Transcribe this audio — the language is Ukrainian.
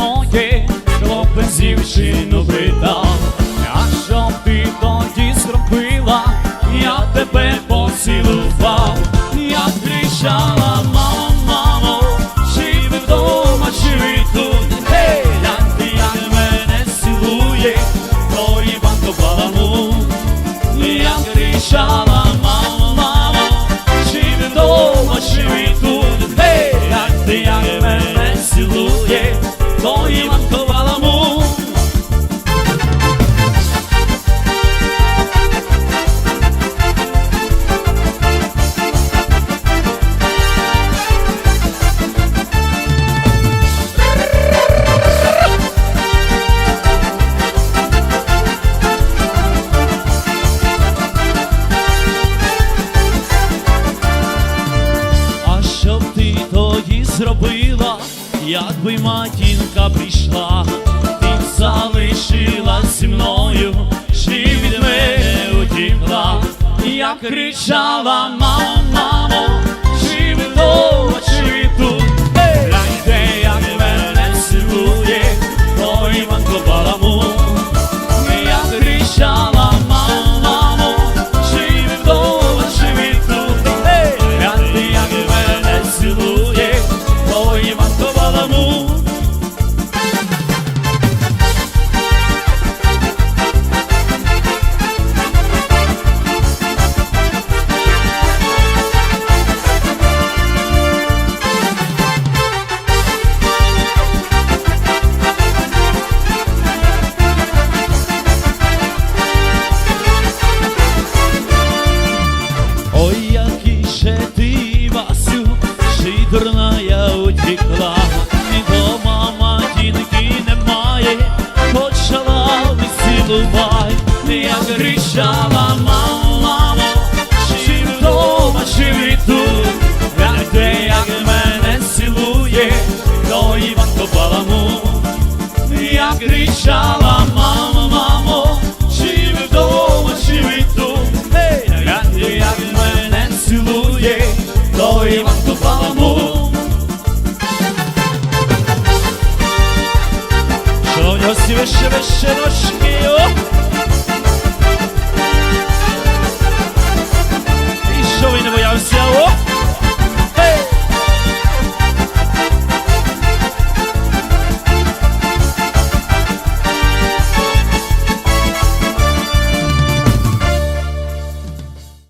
моє, хлопець дівчину питав, а що ти тоді зробила, я тебе поцілував, я кричала, мамо, зробила, якби матінка прийшла, ти залишилась мною, чи від мене утікла, я кричала, мамо, мамо, би цілувай, я кричала, мамо, мамо, чи вдома, чи ви тут, гляньте, як мене цілує, то Іван Копаламу. Я кричала, мамо, мамо, чи вдома, чи Гей, як мене цілує, то Іван Копаламу. Nosi više, više noške, oh